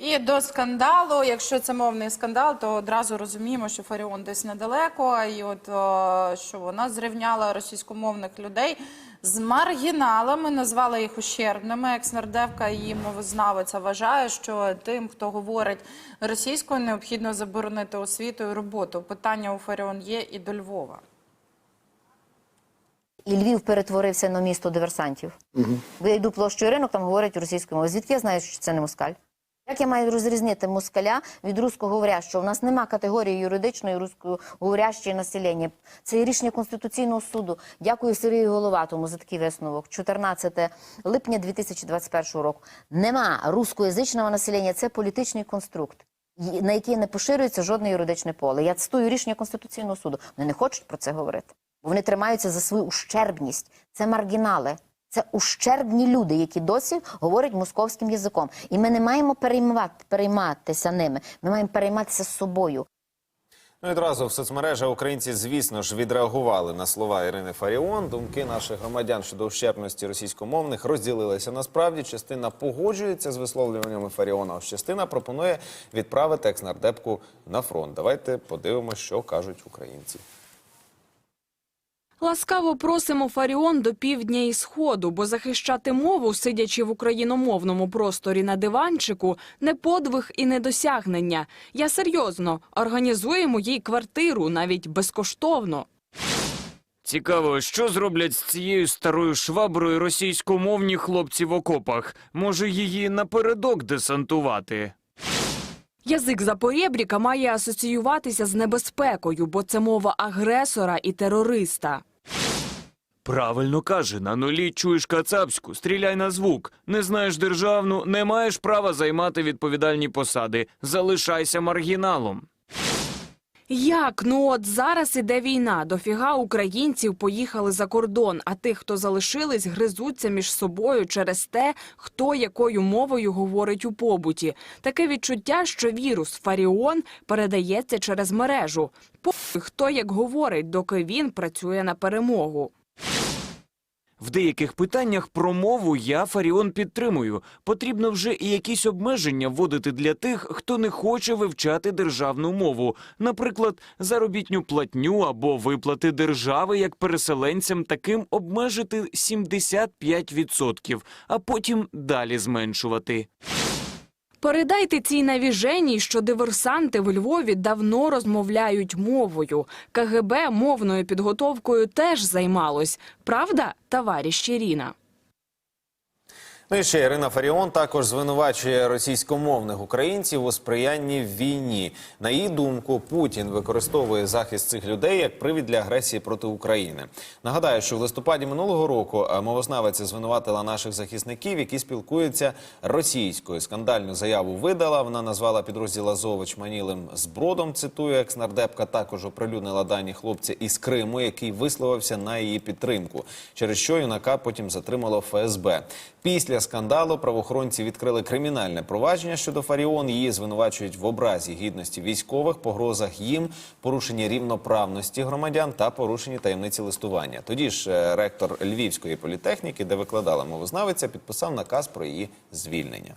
І до скандалу, якщо це мовний скандал, то одразу розуміємо, що Фаріон десь недалеко, і от о, що вона зрівняла російськомовних людей з маргіналами, назвала їх ущербними. Екснардевка і мовознавиця вважає, що тим, хто говорить російською, необхідно заборонити освіту і роботу. Питання у Фаріон є і до Львова. І Львів перетворився на місто диверсантів. Бо я йду площою ринок, там говорять російською мовою. Звідки я знаю, що це не москаль? Як я маю розрізнити москаля від руськоговорящого? У нас нема категорії юридичної руськоговорящої населення. Це рішення Конституційного суду. Дякую Сергію Головатому за такий висновок. 14 липня 2021 року. Нема рускоязичного населення. Це політичний конструкт, на який не поширюється жодне юридичне поле. Я цитую рішення Конституційного суду. Вони не хочуть про це говорити. Бо вони тримаються за свою ущербність. Це маргінали. Це ущербні люди, які досі говорять московським язиком. І ми не маємо переймати, перейматися ними. Ми маємо перейматися собою. Ну одразу в соцмережах українці, звісно ж, відреагували на слова Ірини Фаріон. Думки наших громадян щодо ущербності російськомовних розділилися. Насправді, частина погоджується з висловлюваннями Фаріона, а частина пропонує відправити екснардепку на фронт. Давайте подивимося, що кажуть українці. Ласкаво просимо Фаріон до півдня і сходу, бо захищати мову, сидячи в україномовному просторі на диванчику, не подвиг і не досягнення. Я серйозно організуємо їй квартиру навіть безкоштовно. Цікаво, що зроблять з цією старою шваброю російськомовні хлопці в окопах? Може, її напередок десантувати? Язик запорєбріка має асоціюватися з небезпекою, бо це мова агресора і терориста. Правильно каже, на нулі чуєш кацапську, стріляй на звук. Не знаєш державну, не маєш права займати відповідальні посади. Залишайся маргіналом. Як? Ну от зараз іде війна. Дофіга українців поїхали за кордон, а тих, хто залишились, гризуться між собою через те, хто якою мовою говорить у побуті. Таке відчуття, що вірус Фаріон передається через мережу. Похуй, хто як говорить, доки він працює на перемогу. В деяких питаннях про мову я Фаріон підтримую. Потрібно вже і якісь обмеження вводити для тих, хто не хоче вивчати державну мову, наприклад, заробітню платню або виплати держави як переселенцям таким обмежити 75%, а потім далі зменшувати. Передайте цій навіженій, що диверсанти в Львові давно розмовляють мовою. КГБ мовною підготовкою теж займалось. Правда, товариш Ірина? Ну і ще Ірина Фаріон також звинувачує російськомовних українців у сприянні війні. На її думку, Путін використовує захист цих людей як привід для агресії проти України. Нагадаю, що в листопаді минулого року е, мовознавиця звинуватила наших захисників, які спілкуються російською. Скандальну заяву видала. Вона назвала підрозділ Азов чманілим збродом. Цитую, екснардепка також оприлюднила дані хлопця із Криму, який висловився на її підтримку, через що юнака потім затримало ФСБ. Після скандалу правоохоронці відкрили кримінальне провадження щодо Фаріон. Її звинувачують в образі гідності військових, погрозах їм, порушенні рівноправності громадян та порушенні таємниці листування. Тоді ж е, ректор Львівської політехніки, де викладала мовознавиця, підписав наказ про її звільнення.